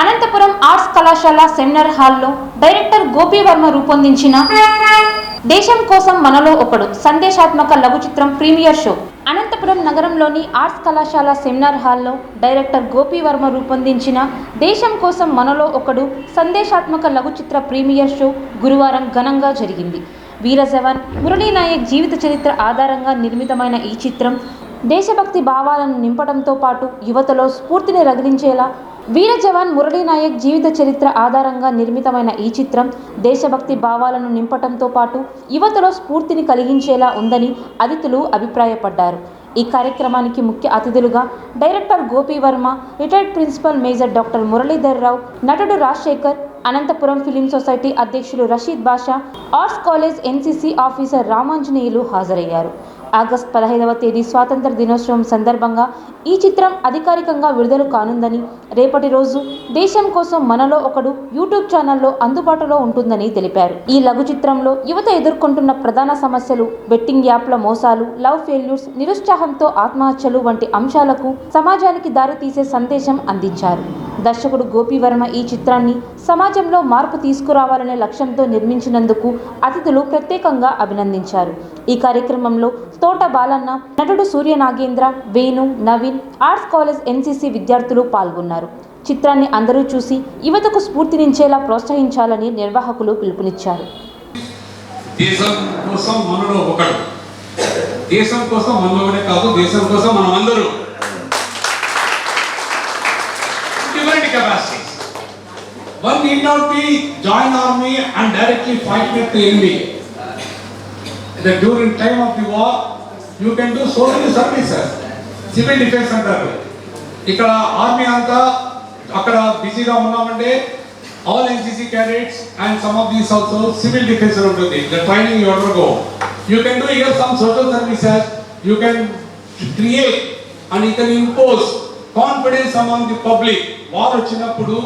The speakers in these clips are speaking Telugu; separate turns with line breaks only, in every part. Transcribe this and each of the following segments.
అనంతపురం ఆర్ట్స్ కళాశాల సెమినార్ హాల్లో డైరెక్టర్ గోపివర్మ రూపొందించిన దేశం కోసం మనలో ఒకడు సందేశాత్మక లఘు చిత్రం ప్రీమియర్ షో. అనంతపురం నగరంలోని ఆర్ట్స్ కళాశాల సెమినార్ హాల్లో డైరెక్టర్ గోపివర్మ రూపొందించిన దేశం కోసం మనలో ఒకడు సందేశాత్మక లఘు చిత్ర ప్రీమియర్ షో గురువారం ఘనంగా జరిగింది. వీర జవాన్ మురళీ నాయక్ జీవిత చరిత్ర ఆధారంగా నిర్మితమైన ఈ చిత్రం దేశభక్తి భావాలను నింపడంతో పాటు యువతలో స్ఫూర్తిని రగిలించేలా వీర జవాన్ మురళీ నాయక్ జీవిత చరిత్ర ఆధారంగా నిర్మితమైన ఈ చిత్రం దేశభక్తి భావాలను నింపటంతో పాటు యువతలో స్ఫూర్తిని కలిగించేలా ఉందని అతిథులు అభిప్రాయపడ్డారు. ఈ కార్యక్రమానికి ముఖ్య అతిథులుగా director Gopi Varma retired principal major doctor Muralidhar Rao నటుడు రాజశేఖర్ అనంతపురం ఫిలిం సొసైటీ అధ్యక్షులు Rasheed Basha arts college NCC officer Ramanjaneyulu హాజరయ్యారు. ఆగస్ట్ పదహైదవ తేదీ స్వాతంత్ర దినోత్సవం సందర్భంగా ఈ చిత్రం అధికారికంగా విడుదల కానుందని రేపటి రోజు దేశం కోసం మనలో ఒకడు యూట్యూబ్ ఛానల్లో అందుబాటులో ఉంటుందని తెలిపారు. ఈ లఘు చిత్రంలో యువత ఎదుర్కొంటున్న ప్రధాన సమస్యలు బెట్టింగ్ యాప్ల మోసాలు లవ్ ఫెయిల్యూర్స్ నిరుత్సాహంతో ఆత్మహత్యలు వంటి అంశాలకు సమాజానికి దారితీసే సందేశం అందించారు. దర్శకుడు గోపివర్మ ఈ చిత్రాన్ని సమాజంలో మార్పు తీసుకురావాలనే లక్ష్యంతో నిర్మించినందుకు అతిథులు ప్రత్యేకంగా అభినందించారు. ఈ కార్యక్రమంలో తోట బాలన్న నటుడు Surya Nagendra Venu Naveen arts college NCC విద్యార్థులు పాల్గొన్నారు. చిత్రాన్ని అందరూ చూసి యువతకు స్ఫూర్తినించేలా ప్రోత్సహించాలని నిర్వాహకులు పిలుపునిచ్చారు.
దేశం కోసం మనలో ఒకడు. దేశం కోసం మనలోనే కాదు దేశం కోసం మనం అందరూ. Different capacities one need not be join army and directly fight with enemy enemy. Time during time of the war, you can do so many services. Civil defence అంటారు ఇక్కడ ఆర్మీ అంతా అక్కడ బిజీగా ఉన్నామంటే all NCC cadets and some of these also civil defence ఉంటుంది the training you undergo you can do here some social services you can create and you can impose confidence among the public వారు వచ్చినప్పుడు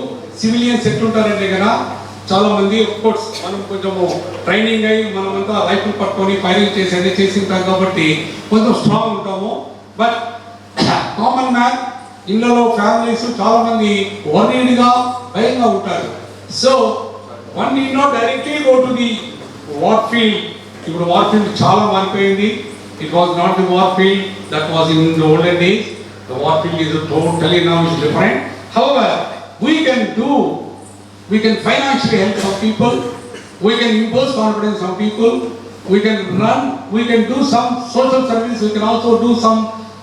సివిలియన్స్ ఎట్లుంటారంటే కదా చాలా మంది కోర్స్ మనం కొంచెము ట్రైనింగ్ అయ్యి మనమంతా రైఫిల్ పట్టుకొని ఫైరింగ్ చేసి చేసింటాం కాబట్టి కొంచెం స్ట్రాంగ్ ఉంటాము. బట్ కామన్ మ్యాన్ ఇళ్ళలో ఫ్యామిలీస్ చాలా మంది వర్రీడ్గా భయంగా ఉంటారు. So one he not directly go to the war field ఇప్పుడు వార్ ఫీల్డ్ చాలా మారిపోయింది. It was not the war field that was in the olden days the war field is totally now is different however we can do we can financially help some people, we can impose confidence on people, we can run, we can do some social service, we can also do some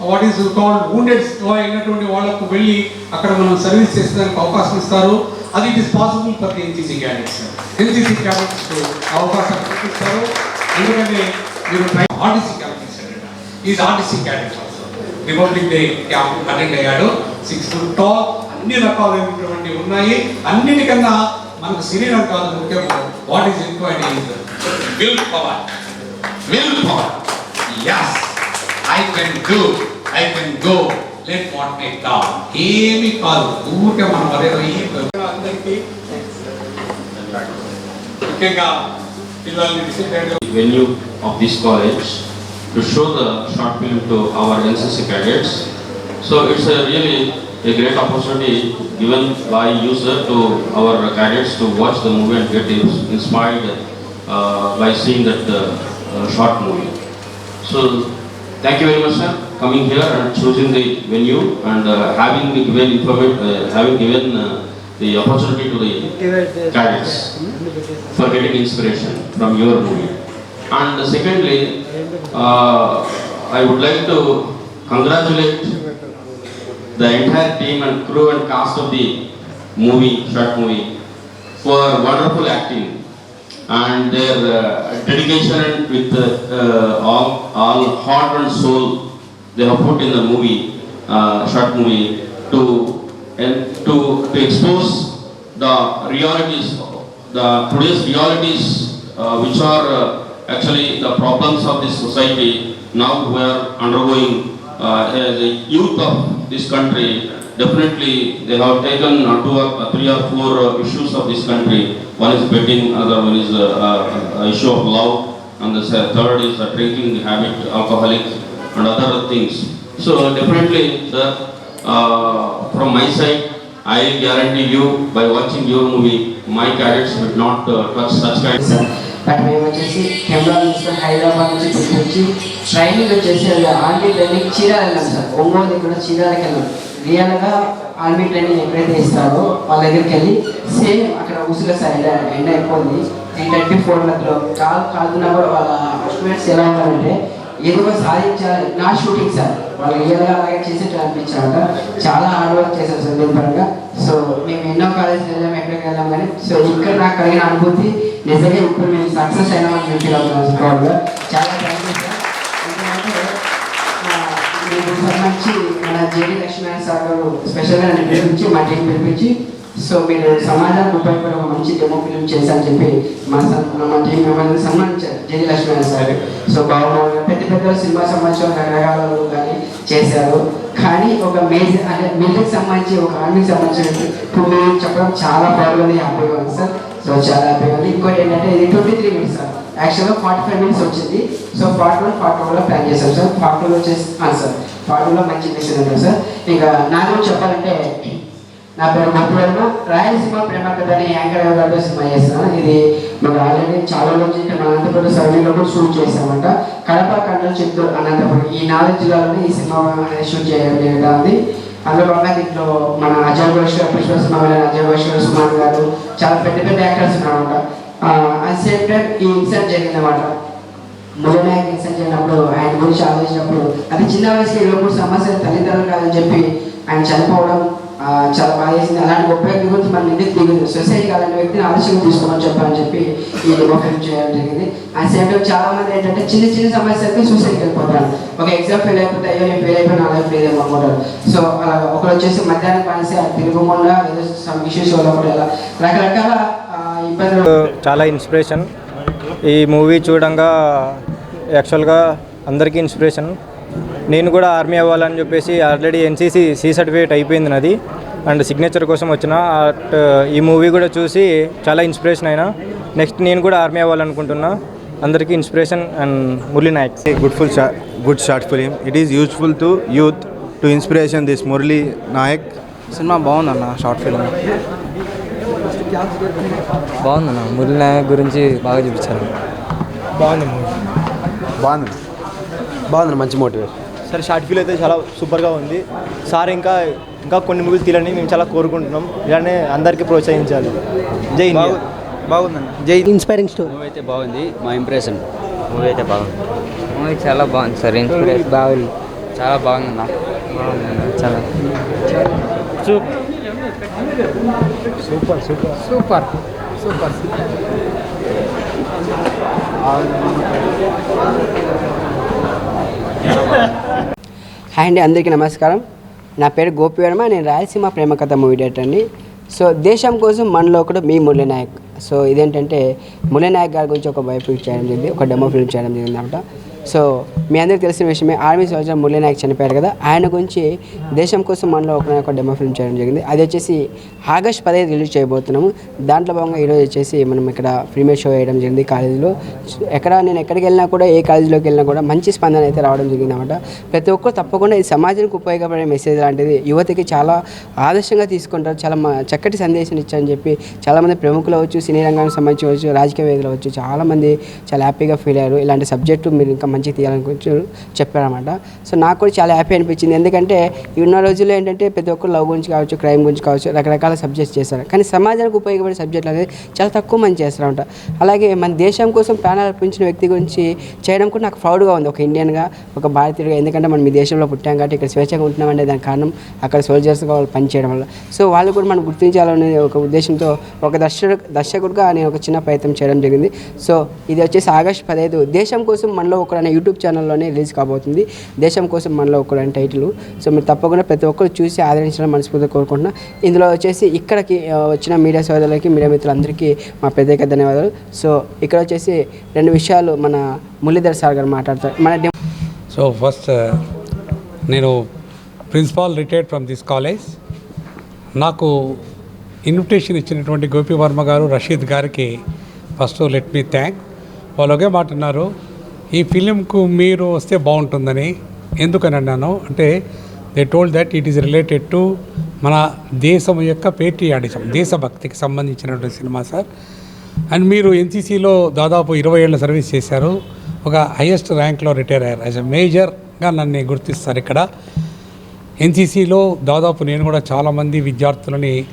what is called wounded wounded అయినటువంటి వాళ్ళకు వెళ్ళి అక్కడ మనం సర్వీస్ చేసేదానికి అవకాశం ఇస్తారు. అది it is possible for NCC cadets NCC cadets అవకాశం కల్పిస్తారు. ఎందుకంటే మీరు RTC cadets is RTC cadets also Republic Day camp attend అయ్యాడు. సిక్స్ ఫుట్ టాల్ అన్ని రకాలైనటువంటి ఉన్నాయి. అన్నిటికన్నా మనకు శరీరం కాదు ముఖ్యం what is important will power. Will power. Yes I can do I can go let what may call ఏమి కాదు. ఊరికే మనం అదే అందరికీ ముఖ్యంగా పిల్లల్ని discipline
of this college to show the short film to to our NCC cadets. So it's a great opportunity given by you sir to our cadets to watch the movie and get inspired uh, by seeing that uh, uh, short movie. So thank you very much sir coming here and choosing the venue and uh, having given uh, having given uh, the opportunity to the cadets for getting inspiration from your movie. And secondly, uh, I would like to congratulate the entire team and crew and cast of the movie, short movie, for wonderful acting. And their uh, dedication and with uh, all, all heart and soul they have put in the movie, uh, short movie, to and to, to expose the realities, the today's realities, uh, which are uh, actually the problems of this society now we are undergoing uh, as a youth of this country. Definitely, they have taken uh, two or uh, three or four uh, issues of this country. One is betting, other one is uh, uh, issue of love, and the third is the drinking habit, alcoholics, and other things. So definitely, the uh, from my side, I guarantee you, by watching your movie, my cadets will not uh, touch such kind.
But మేము వచ్చేసి కెమెరా తీసుకొని హైదరాబాద్ నుంచి తీసుకొచ్చి ట్రైనింగ్ వచ్చేసి ఆర్మీ ట్రైనింగ్ చీరాల వెళ్ళాం సార్. ఒంగోలు దగ్గర చీరాలకు వెళ్ళాం రియల్గా ఆర్మీ ట్రైనింగ్ ఎప్పుడైతే ఇస్తారో వాళ్ళ దగ్గరికి వెళ్ళి సేమ్ అక్కడ ఉసుల సైడ్ ఎండ అయిపోయింది త్రీ థర్టీ ఫోర్ మధ్యలో కాల్ కాల్ కూడా వాళ్ళ స్టూడెంట్స్ ఎలా ఉన్నారంటే ఏదో సాధించాలి నా షూటింగ్ సార్. వాళ్ళు రియల్గా అలాగే చేసేట్టు అనిపించారట. చాలా హార్డ్ వర్క్ చేశారు సార్ దీని పరంగా. సో మేము ఎన్నో కాలేజీలు వెళ్ళాం ఎక్కడికి వెళ్ళాం కానీ సో ఇక్కడ నాకు కలిగిన అనుభూతి నిజంగా ఇప్పుడు మేము సక్సెస్ అయినామని మేము ఫీల్ అవుతున్నాం సార్ చాలా థ్యాంక్ యూ సార్. ఎందుకంటే ఆ, మన జేడి లక్ష్మీనారాయణ సార్ గారు స్పెషల్గా నన్ను పిలిపించి మా టీం పిలిపించి సో మీరు సమాజానికి ఉపయోగపడే ఒక మంచి డెమో ఫిలిం చేశారని చెప్పి మా సన్- మా టీం మిమ్మల్ని సన్మానించారు. JD Lakshminarayana sir. సో బాగున్నారు పెద్ద పెద్ద సినిమా సంబంధించిన గ్రహాలలో కానీ చేశారు. కానీ ఒక మేజర్ అంటే మిలిటరీకి సంబంధించి ఒక ఆర్మీకి సంబంధించిన ఇప్పుడు మీరు చెప్పడం చాలా బాగుంది హ్యాపీగా ఉంది సార్. సో చాలా హ్యాపీగా ఉంది. ఇంకోటి ఏంటంటే ఇది ట్వంటీ త్రీ మినిట్స్ సార్. యాక్చువల్గా ఫార్టీ ఫైవ్ మినిట్స్ వచ్చింది. సో పార్ట్ వన్ పార్ట్ వన్లో ప్లాన్ చేశాం సార్. పార్ట్ వన్ వచ్చేసి సార్. ఫార్టీ వన్లో మంచి మెసేజ్ ఉంటుంది సార్. ఇంకా నాకు చెప్పాలంటే నా పేరు గోపివర్మ రాయలసీమ ప్రేమ కథ అని యాంకర్ గారితో సినిమా చేస్తున్నాను ఇది మనం ఆల్రెడీ చాలా రోజులు మన అనంతపురం సర్వీలో కూడా షూట్ చేసామంట కడప కండలు చిత్తూరు అనంతపురం. ఈ నాలుగు జిల్లాలోనే ఈ సినిమా అనేది షూట్ చేయడం జరుగుతుంది. అందులో దీంట్లో మన అజయ్ భాష పుష్ప సినిమా అజయ్ భాష సుమాన్ గారు చాలా పెద్ద పెద్ద యాక్టర్స్ ఉన్నారన్నమాట అట్ సేమ్ టైం ఈ ఇన్సిడెంట్ జరిగిందన్నమాట. మొదలనాయక ఇన్సిడెంట్ జరిగినప్పుడు ఆయన గురించి ఆలోచించినప్పుడు అది చిన్న వయసులో ఇరవై మూడు తల్లిదండ్రులు కాదని చెప్పి ఆయన చనిపోవడం చాలా బాగా చేసింది. అలాంటి గొప్ప వ్యక్తి గురించి మనం ఎందుకు దిగదు సొసైటీ అలాంటి వ్యక్తిని ఆలస్యంగా తీసుకోమని చెప్పాలని చెప్పి ఈ డెమో చేయడం జరిగింది. ఆ సేమ్ టైం చాలా మంది ఏంటంటే చిన్న చిన్న సమస్యలకి సూసైడ్కి వెళ్ళిపోతారు. ఒక ఎగ్జామ్ ఫెయిల్ అయిపోతే అయ్యో నేను ఫెయిల్ అయిపోయినా అలా ఫెయిల్ అనుకుంటారు సో ఒకరు వచ్చేసి మధ్యాహ్నం పనిసి తిరుగుకుండా ఏదో సమ్ ఇష్యూస్ వల్ల కూడా ఇలా రకరకాల ఇబ్బందులు
చాలా ఇన్స్పిరేషన్ ఈ మూవీ చూడంగా యాక్చువల్గా అందరికీ ఇన్స్పిరేషన్ నేను కూడా ఆర్మీ అవ్వాలని చెప్పేసి ఆల్రెడీ ఎన్సీసీ సి సర్టిఫికేట్ అయిపోయింది నాది. అండ్ సిగ్నేచర్ కోసం వచ్చిన అట్ ఈ మూవీ కూడా చూసి చాలా ఇన్స్పిరేషన్ అయినా. నెక్స్ట్ నేను కూడా ఆర్మీ అవ్వాలనుకుంటున్నా. అందరికీ inspiration and Murali Nayak.
Good full shot, good short film. It is useful to youth to inspiration this Murli Nayak.
సినిమా బాగుందన్న షార్ట్ ఫిల్మ్
బాగుందన్న మురళి నాయక్ గురించి బాగా చూపించారు.
బాగుంది మూవీ.
బాగుంది.
బాగుంది మంచి మోటివేషన్
సార్ షార్ట్ ఫిల్ అయితే చాలా సూపర్గా ఉంది. సార్ ఇంకా ఇంకా కొన్ని మూవీలు తీయాలని మేము చాలా కోరుకుంటున్నాం. ఇలానే అందరికీ ప్రోత్సహించాలి. జై
బాగుందండి జై
ఇన్స్పైరింగ్ స్టోరీ
మూవీ అయితే బాగుంది. మా ఇంప్రెషన్
మూవీ అయితే బాగుంది. మూవీ చాలా బాగుంది సార్. ఇన్స్పిరేషన్ బాగుంది. చాలా బాగుందన్న. చాలా.
హాయ్ అండి అందరికీ నమస్కారం. నా పేరు గోపి వర్మ నేను రాయలసీమ ప్రేమ కథ మూవీ డైరెక్టర్ అండి. సో దేశం కోసం మనలో ఒకడు మీ మురళీనాయక్ సో ఇదేంటంటే మురళీనాయక్ గారి గురించి ఒక బయోపిక్ చేయడం జరిగింది ఒక డెమో ఫిల్మ్ చేయడం జరిగింది అనమాట. సో మీ అందరికీ తెలిసిన విషయమే ఆర్మీ సోల్జర్ మురళీ నాయక్ చనిపోయారు కదా ఆయన గురించి దేశం కోసం మనలో ఒక ఒక డెమో ఫిల్మ్ చేయడం జరిగింది. అది వచ్చేసి ఆగస్ట్ పదహైదు రిలీజ్ చేయబోతున్నాము. దాంట్లో భాగంగా ఈరోజు వచ్చేసి మనం ఇక్కడ ప్రీమియర్ షో వేయడం జరిగింది కాలేజీలో. ఎక్కడ నేను ఎక్కడికి వెళ్ళినా కూడా ఏ కాలేజీలోకి వెళ్ళినా కూడా మంచి స్పందన అయితే రావడం జరిగింది అనమాట ప్రతి ఒక్కరు తప్పకుండా ఇది సమాజానికి ఉపయోగపడే మెసేజ్ లాంటిది యువతకి చాలా ఆదర్శంగా తీసుకుంటారు. చాలా మ- చక్కటి సందేశం ఇచ్చారని చెప్పి చాలామంది ప్రముఖులు అవచ్చు సినీ రంగానికి సంబంధించి అవచ్చు రాజకీయ వేదికలు అవచ్చు చాలామంది చాలా హ్యాపీగా ఫీల్ అయ్యారు. ఇలాంటి సబ్జెక్టు మీరు ఇంకా మంచిగా తీయాలనుకుంటూ చెప్పారన్నమాట. సో నాకు కూడా చాలా హ్యాపీ అనిపించింది. ఎందుకంటే ఉన్న రోజుల్లో ఏంటంటే ప్రతి ఒక్కరు లవ్ గురించి కావచ్చు క్రైమ్ గురించి కావచ్చు రకరకాల సబ్జెక్ట్స్ చేస్తారు. కానీ సమాజానికి ఉపయోగపడే సబ్జెక్టులు అనేది చాలా తక్కువ మంది చేస్తారంట అలాగే మన దేశం కోసం ప్రాణాలు అర్పించిన వ్యక్తి గురించి చేయడం కూడా నాకు ప్రౌడ్గా ఉంది. ఒక ఇండియన్గా ఒక భారతీయుడిగా. ఎందుకంటే మనం మీ దేశంలో పుట్టాం కాబట్టి ఇక్కడ స్వేచ్ఛగా కొట్టామంటే దాని కారణం అక్కడ సోల్జర్స్గా వాళ్ళు పనిచేయడం వల్ల. సో వాళ్ళు కూడా మనం గుర్తించాలనే ఒక ఉద్దేశంతో ఒక దర్శకుడు దర్శకుడుగా నేను ఒక చిన్న ప్రయత్నం చేయడం జరిగింది. సో ఇది వచ్చేసి ఆగస్ట్ పదహైదు. దేశం కోసం మనలో ఒక ఒకడు అనే యూట్యూబ్ ఛానల్లోనే రిలీజ్ కాబోతుంది. దేశం కోసం మనలో ఒకడు అనే టైటిల్. సో మీరు తప్పకుండా ప్రతి ఒక్కరు చూసి ఆదరించడం మనస్ఫూర్తిగా కోరుకుంటున్నాను ఇందులో వచ్చేసి ఇక్కడికి వచ్చిన మీడియా సోదరులకి మీడియా మిత్రులందరికీ మా ప్రత్యేక ధన్యవాదాలు. సో ఇక్కడ వచ్చేసి రెండు విషయాలు మన మురళీధర్ సార్ గారు మాట్లాడతారు. మన
సో ఫస్ట్ నేను principal retired from this college. నాకు ఇన్విటేషన్ ఇచ్చినటువంటి గోపి వర్మ గారు రషీద్ గారికి ఫస్ట్ లెట్ మీ థ్యాంక్. వాళ్ళు ఒకే మాట అన్నారు ఈ ఫిలింకు మీరు వస్తే బాగుంటుందని ఎందుకని అన్నాను అంటే they told that it is related to మన దేశం యొక్క పేట్రియాటిజం దేశభక్తికి సంబంధించినటువంటి సినిమా సార్. అండ్ మీరు ఎన్సీసీలో దాదాపు ఇరవై ఏళ్ళ సర్వీస్ చేశారు. ఒక హైయెస్ట్ ర్యాంక్లో రిటైర్ అయ్యారు. యాజ్ ఎ మేజర్గా నన్ను గుర్తిస్తారు ఇక్కడ. ఎన్సీసీలో దాదాపు నేను కూడా చాలామంది విద్యార్థులని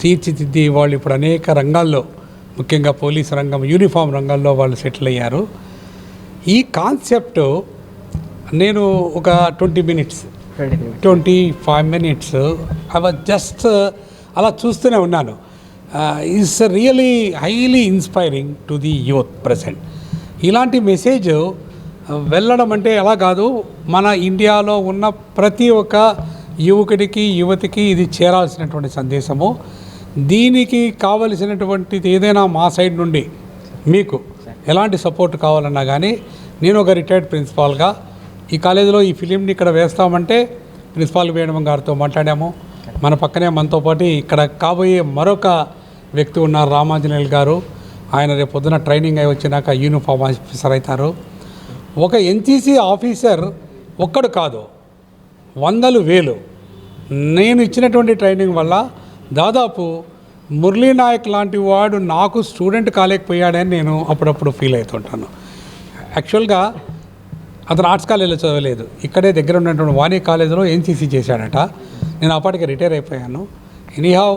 తీర్చిదిద్ది వాళ్ళు ఇప్పుడు అనేక రంగాల్లో ముఖ్యంగా పోలీస్ రంగం యూనిఫామ్ రంగాల్లో వాళ్ళు సెటిల్ అయ్యారు. ఈ కాన్సెప్ట్ నేను ఒక twenty minutes twenty five minutes was just అలా చూస్తూనే ఉన్నాను. Is really highly inspiring to the youth present ఇలాంటి మెసేజ్ వెళ్ళడం అంటే ఎలా కాదు మన ఇండియాలో ఉన్న ప్రతి ఒక్క యువకుడికి యువతికి ఇది చేరాల్సినటువంటి సందేశము. దీనికి కావలసినటువంటిది ఏదైనా మా సైడ్ నుండి మీకు ఎలాంటి సపోర్ట్ కావాలన్నా కానీ నేను ఒక రిటైర్డ్ ప్రిన్సిపాల్గా ఈ కాలేజీలో ఈ ఫిలింని ఇక్కడ వేస్తామంటే ప్రిన్సిపాల్ వేణుమ గారితో మాట్లాడాము. మన పక్కనే మనతో పాటు ఇక్కడ కాబోయే మరొక వ్యక్తి ఉన్నారు రామాంజనేయులు గారు. ఆయన రేపు పొద్దున ట్రైనింగ్ అయి వచ్చినాక యూనిఫామ్ ఆఫీసర్ అవుతారు. ఒక ఎన్సీసీ ఆఫీసర్ ఒక్కడు కాదు వందలు వేలు. నేను ఇచ్చినటువంటి ట్రైనింగ్ వల్ల దాదాపు మురళీ నాయక్ లాంటి వాడు నాకు స్టూడెంట్ కాలేకపోయాడని నేను అప్పుడప్పుడు ఫీల్ అవుతుంటాను. యాక్చువల్గా అతను ఆర్ట్స్ కాలేజీలో చదవలేదు. ఇక్కడే దగ్గర ఉన్నటువంటి వాణి కాలేజీలో ఎన్సీసీ చేశాడట. నేను అప్పటికి రిటైర్ అయిపోయాను. ఎనీహావ్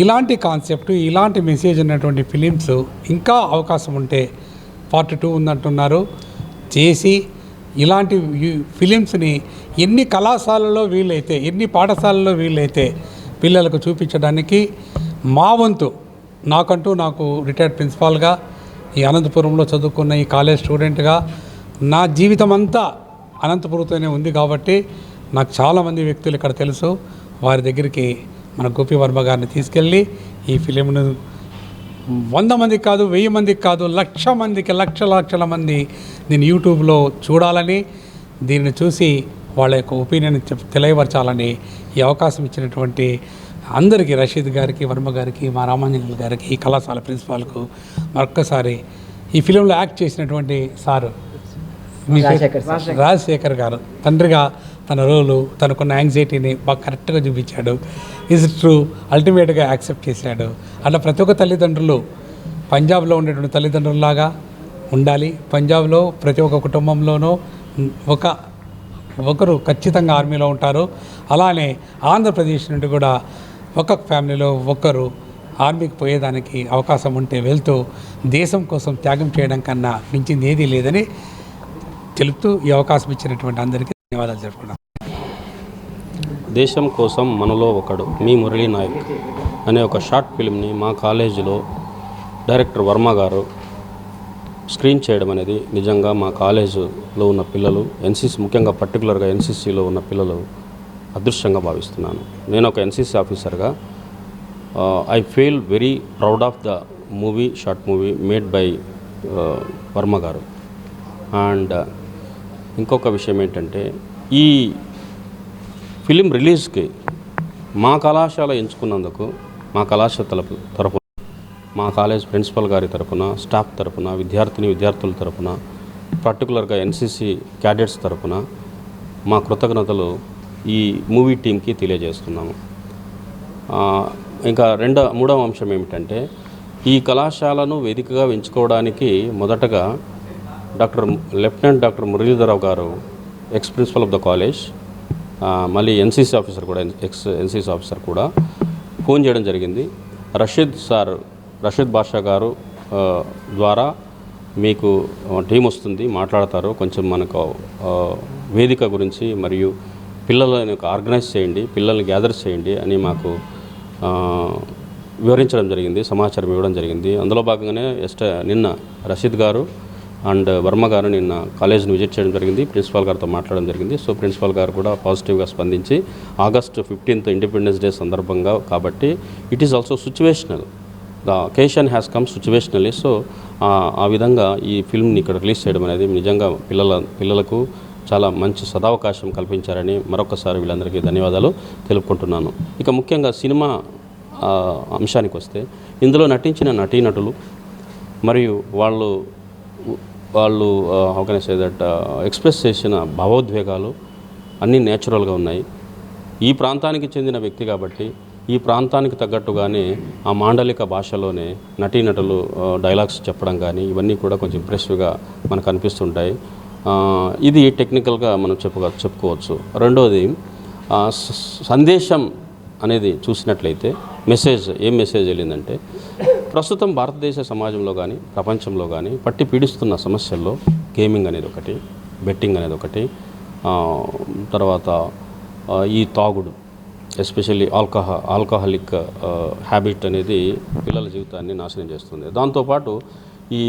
ఇలాంటి కాన్సెప్ట్ ఇలాంటి మెసేజ్ ఉన్నటువంటి ఫిలిమ్స్ ఇంకా అవకాశం ఉంటే పార్ట్ టూ ఉందంటున్నారు. చేసి ఇలాంటి ఫిలిమ్స్ని ఎన్ని కళాశాలలో వీలైతే ఎన్ని పాఠశాలలో వీలైతే పిల్లలకు చూపించడానికి మా వంతు నాకంటూ నాకు రిటైర్డ్ ప్రిన్సిపాల్గా ఈ అనంతపురంలో చదువుకున్న ఈ కాలేజ్ స్టూడెంట్గా నా జీవితం అంతా అనంతపురంతోనే ఉంది కాబట్టి నాకు చాలామంది వ్యక్తులు ఇక్కడ తెలుసు. వారి దగ్గరికి మన గోపి వర్మ గారిని తీసుకెళ్ళి ఈ ఫిలింను వంద మందికి కాదు వెయ్యి మందికి కాదు లక్ష మందికి లక్ష లక్షల మంది దీన్ని యూట్యూబ్లో చూడాలని దీన్ని చూసి వాళ్ళ యొక్క ఒపీనియన్ తెలియపరచాలని ఈ అవకాశం ఇచ్చినటువంటి అందరికీ రషీద్ గారికి వర్మ గారికి మా రామాంజనేయులు గారికి ఈ కళాశాల ప్రిన్సిపాల్కు మరొక్కసారి ఈ ఫిలింలో యాక్ట్ చేసినటువంటి సారు?
రాజశేఖర్
గారు. తండ్రిగా తన రోలు తనకున్న యాంగ్జైటీని బాగా కరెక్ట్గా చూపించాడు. ఇస్ ట్రూ అల్టిమేట్గా యాక్సెప్ట్ చేశాడు. అట్లా ప్రతి ఒక్క తల్లిదండ్రులు పంజాబ్లో ఉండేటువంటి తల్లిదండ్రుల్లాగా ఉండాలి. పంజాబ్లో ప్రతి ఒక్క కుటుంబంలోనూ ఒక ఒకరు ఖచ్చితంగా ఆర్మీలో ఉంటారు. అలానే ఆంధ్రప్రదేశ్ నుండి కూడా ఒక ఫ్యామిలీలో ఒక్కరు ఆర్మీకి పోయేదానికి అవకాశం ఉంటే వెళ్తూ దేశం కోసం త్యాగం చేయడం కన్నా మించింది ఏదీ లేదని తెలుపుతూ ఈ అవకాశం ఇచ్చినటువంటి అందరికీ ధన్యవాదాలు జరుపుకున్నాను
దేశం కోసం మనలో ఒకడు మీ మురళీ నాయక్ అనే ఒక షార్ట్ ఫిల్మ్ని మా కాలేజీలో డైరెక్టర్ వర్మ గారు స్క్రీన్ చేయడం అనేది నిజంగా మా కాలేజీలో ఉన్న పిల్లలు ఎన్సీసీ ముఖ్యంగా పర్టికులర్గా ఎన్సీసీలో ఉన్న పిల్లలు అదృష్టంగా భావిస్తున్నాను. నేను ఒక ఎన్సీసీ ఆఫీసర్గా I feel very proud of the movie short movie made by Varma గారు. అండ్ ఇంకొక విషయం ఏంటంటే ఈ ఫిలిం రిలీజ్కి మా కళాశాల ఎంచుకున్నందుకు మా కళాశాల తరపు తరపున మా కాలేజ్ ప్రిన్సిపల్ గారి తరపున స్టాఫ్ తరపున విద్యార్థిని విద్యార్థుల తరపున పర్టికులర్గా ఎన్సీసీ క్యాడెట్స్ తరపున మా కృతజ్ఞతలు ఈ మూవీ టీంకి తెలియజేస్తున్నాము. ఇంకా రెండో మూడవ అంశం ఏమిటంటే ఈ కళాశాలను వేదికగా ఎంచుకోవడానికి మొదటగా డాక్టర్ లెఫ్టినెంట్ డాక్టర్ మురళీధరరావు గారు ex principal of the college మళ్ళీ ఎన్సీసీ ఆఫీసర్ కూడా ఎక్స్ ఎన్సీసీ ఆఫీసర్ కూడా ఫోన్ చేయడం జరిగింది. రషీద్ సార్ రషీద్ బాషా గారు ద్వారా మీకు టీం వస్తుంది మాట్లాడతారు. కొంచెం మనకు వేదిక గురించి మరియు పిల్లలని ఒక ఆర్గనైజ్ చేయండి పిల్లల్ని గ్యాదర్ చేయండి అని మాకు వివరించడం జరిగింది సమాచారం ఇవ్వడం జరిగింది. అందులో భాగంగానే ఎస్ట్ నిన్న రషీద్ గారు అండ్ వర్మ గారు నిన్న కాలేజ్ని విజిట్ చేయడం జరిగింది ప్రిన్సిపాల్ గారితో మాట్లాడడం జరిగింది. సో ప్రిన్సిపాల్ గారు కూడా పాజిటివ్గా స్పందించి ఆగస్టు ఫిఫ్టీన్త్ ఇండిపెండెన్స్ డే సందర్భంగా కాబట్టి it is also situational the occasion has come situationally so ఆ విధంగా ఈ ఫిల్మ్ని ఇక్కడ రిలీజ్ చేయడం అనేది నిజంగా పిల్లల పిల్లలకు చాలా మంచి సదావకాశం కల్పించారని మరొకసారి వీళ్ళందరికీ ధన్యవాదాలు తెలుపుకుంటున్నాను. ఇక ముఖ్యంగా సినిమా అంశానికి వస్తే ఇందులో నటించిన నటీనటులు మరియు వాళ్ళు వాళ్ళు హౌ దట్ ఎక్స్ప్రెస్ చేసిన భావోద్వేగాలు అన్నీ నేచురల్గా ఉన్నాయి. ఈ ప్రాంతానికి చెందిన వ్యక్తి కాబట్టి ఈ ప్రాంతానికి తగ్గట్టుగానే ఆ మాండలిక భాషలోనే నటీనటులు డైలాగ్స్ చెప్పడం కానీ ఇవన్నీ కూడా కొంచెం ఇంప్రెసివ్గా మనకు అనిపిస్తుంటాయి. ఇది టెక్నికల్గా మనం చెప్పుకో చెప్పుకోవచ్చు. రెండోది సందేశం అనేది చూసినట్లయితే మెసేజ్ ఏం మెసేజ్ వెళ్ళిందంటే ప్రస్తుతం భారతదేశ సమాజంలో కానీ ప్రపంచంలో కానీ పట్టి పీడిస్తున్న సమస్యల్లో గేమింగ్ అనేది ఒకటి బెట్టింగ్ అనేది ఒకటి తర్వాత ఈ తాగుడు ఎస్పెషల్లీ ఆల్కహా ఆల్కహాలిక్ హ్యాబిట్ అనేది పిల్లల జీవితాన్ని నాశనం చేస్తుంది. దాంతోపాటు ఈ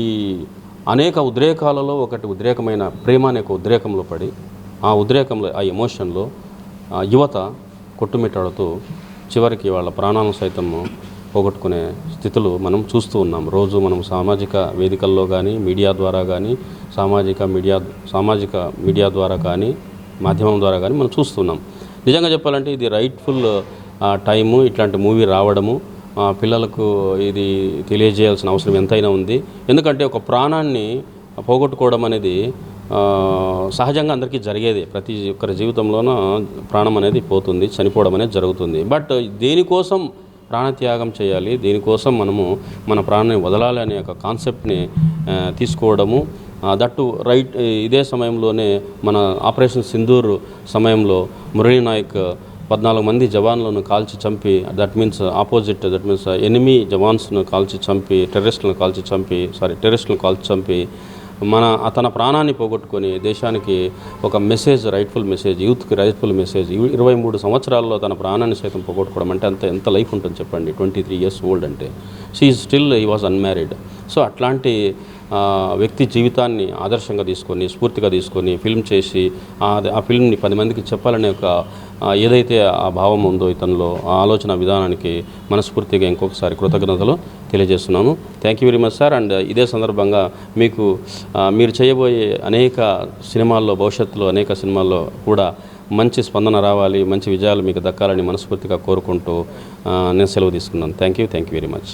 అనేక ఉద్రేకాలలో ఒకటి ఉద్రేకమైన ప్రేమ అనే ఒక ఉద్రేకంలో పడి ఆ ఉద్రేకంలో ఆ ఎమోషన్లో యువత కొట్టుమిట్టాడుతూ చివరికి వాళ్ళ ప్రాణాలను సైతం పోగొట్టుకునే స్థితులు మనం చూస్తూ ఉన్నాం. రోజు మనం సామాజిక వేదికల్లో కానీ మీడియా ద్వారా కానీ సామాజిక మీడియా సామాజిక మీడియా ద్వారా కానీ మాధ్యమం ద్వారా కానీ మనం చూస్తున్నాం నిజంగా చెప్పాలంటే ఇది రైట్ఫుల్ టైము ఇట్లాంటి మూవీ రావడము పిల్లలకు ఇది తెలియజేయాల్సిన అవసరం ఎంతైనా ఉంది. ఎందుకంటే ఒక ప్రాణాన్ని పోగొట్టుకోవడం అనేది సహజంగా అందరికీ జరిగేది. ప్రతి ఒక్కరి జీవితంలోనూ ప్రాణం అనేది పోతుంది చనిపోవడం అనేది జరుగుతుంది. బట్ దేనికోసం ప్రాణత్యాగం చేయాలి దీనికోసం మనము మన ప్రాణాన్ని వదలాలి అనే ఒక కాన్సెప్ట్ని తీసుకోవడము దట్టు రైట్ ఇదే సమయంలోనే మన ఆపరేషన్ సింధూర్ సమయంలో మురళీ నాయక్ పద్నాలుగు మంది జవాన్లను కాల్చి చంపి that means opposite that means enemy జవాన్స్ను కాల్చి చంపి టెర్రరిస్టులను కాల్చి చంపి సారీ టెర్రరిస్టులను కాల్చి చంపి మన తన ప్రాణాన్ని పోగొట్టుకొని దేశానికి ఒక మెసేజ్ రైట్ఫుల్ మెసేజ్ యూత్కి రైట్ఫుల్ మెసేజ్ ఇరవై మూడు సంవత్సరాల్లో తన ప్రాణాన్ని సైతం పోగొట్టుకోవడం అంటే అంత ఎంత లైఫ్ ఉంటుంది చెప్పండి? ట్వంటీ త్రీ ఇయర్స్ ఓల్డ్ అంటే షీ స్టిల్ ఈ వాజ్ అన్మ్యారీడ్ సో అట్లాంటి వ్యక్తి జీవితాన్ని ఆదర్శంగా తీసుకొని స్ఫూర్తిగా తీసుకొని ఫిల్మ్ చేసి ఆ ఫిల్మ్ని పది మందికి చెప్పాలనే ఒక ఏదైతే ఆ భావం ఉందో ఇతనిలో ఆ ఆలోచన విధానానికి మనస్ఫూర్తిగా ఇంకొకసారి కృతజ్ఞతలు తెలియజేస్తున్నాను. Thank you very much sir and ఇదే సందర్భంగా మీకు మీరు చేయబోయే అనేక సినిమాల్లో భవిష్యత్తులో అనేక సినిమాల్లో కూడా మంచి స్పందన రావాలి మంచి విజయాలు మీకు దక్కాలని మనస్ఫూర్తిగా కోరుకుంటూ నేను సెలవు తీసుకున్నాను. Thank you thank you very much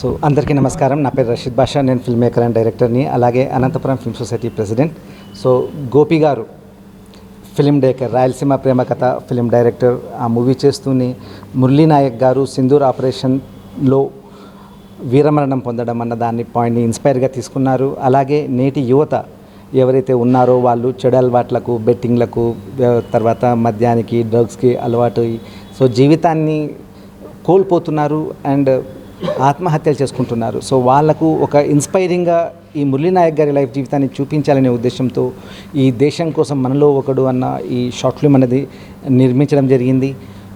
so అందరికీ నమస్కారం. నా పేరు రషీద్ బాషా. నేను ఫిల్మ్ మేకర్ అండ్ డైరెక్టర్ని అలాగే Anantapuram film society president so Gopi గారు ఫిలిం డేకర్ రాయలసీమ ప్రేమ కథ ఫిలిం డైరెక్టర్ ఆ మూవీ చేస్తూనే మురళీ నాయక్ గారు సింధూర్ ఆపరేషన్లో వీరమరణం పొందడం అన్న దాన్ని పాయింట్ని ఇన్స్పైర్గా తీసుకున్నారు. అలాగే నేటి యువత ఎవరైతే ఉన్నారో వాళ్ళు చెడు అలవాట్లకు బెట్టింగ్లకు తర్వాత మద్యానికి డ్రగ్స్కి అలవాటు అయ్యి, సో జీవితాన్ని కోల్పోతున్నారు. అండ్ ఆత్మహత్యలు చేసుకుంటున్నారు. సో వాళ్ళకు ఒక ఇన్స్పైరింగ్గా ఈ మురళీనాయక్ గారి లైఫ్ జీవితాన్ని చూపించాలనే ఉద్దేశంతో ఈ దేశం కోసం మనలో ఒకడు అన్న ఈ షార్ట్ ఫిల్మ్ అనేది నిర్మించడం జరిగింది.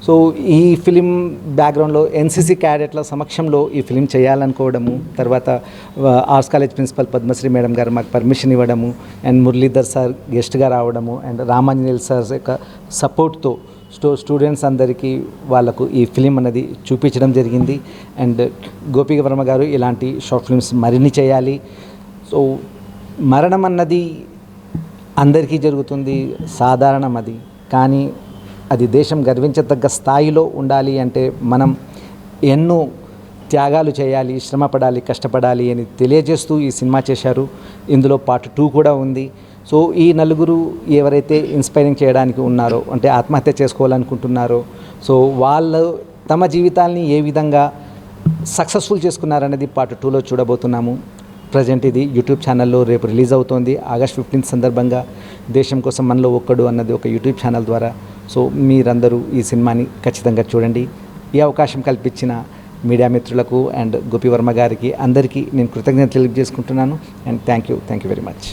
సో ఈ ఫిలిం బ్యాక్గ్రౌండ్లో ఎన్సీసీ క్యాడెట్ల సమక్షంలో ఈ ఫిలిం చేయాలనుకోవడము తర్వాత arts college principal Padmashri madam గారు మాకు పర్మిషన్ ఇవ్వడము అండ్ మురళీధర్ సార్ గెస్ట్గా రావడము అండ్ రామాంజనేయులు సార్ యొక్క సపోర్ట్తో స్టో స్టూడెంట్స్ అందరికీ వాళ్ళకు ఈ ఫిలిం అనేది చూపించడం జరిగింది. అండ్ గోపిక వర్మ గారు ఇలాంటి షార్ట్ ఫిల్మ్స్ మరిన్ని చేయాలి. సో మరణం అన్నది అందరికీ జరుగుతుంది సాధారణం అది. కానీ అది దేశం గర్వించదగ్గ స్థాయిలో ఉండాలి అంటే మనం ఎన్నో త్యాగాలు చేయాలి శ్రమపడాలి కష్టపడాలి అని తెలియజేస్తూ ఈ సినిమా చేశారు. ఇందులో పార్ట్ టూ కూడా ఉంది. సో ఈ నలుగురు ఎవరైతే ఇన్స్పైరింగ్ చేయడానికి ఉన్నారో అంటే ఆత్మహత్య చేసుకోవాలనుకుంటున్నారో సో వాళ్ళు తమ జీవితాల్ని ఏ విధంగా సక్సెస్ఫుల్ చేసుకున్నారనేది పార్ట్ టూలో చూడబోతున్నాము. ప్రజెంట్ ఇది యూట్యూబ్ ఛానల్లో రేపు రిలీజ్ అవుతోంది. ఆగస్ట్ ఫిఫ్టీన్త్ సందర్భంగా దేశం కోసం మనలో ఒక్కడు అన్నది ఒక యూట్యూబ్ ఛానల్ ద్వారా. సో మీరందరూ ఈ సినిమాని ఖచ్చితంగా చూడండి. ఈ అవకాశం కల్పించిన మీడియా మిత్రులకు అండ్ గోపివర్మ గారికి అందరికీ నేను కృతజ్ఞత తెలియజేసుకుంటున్నాను. And thank you thank you very much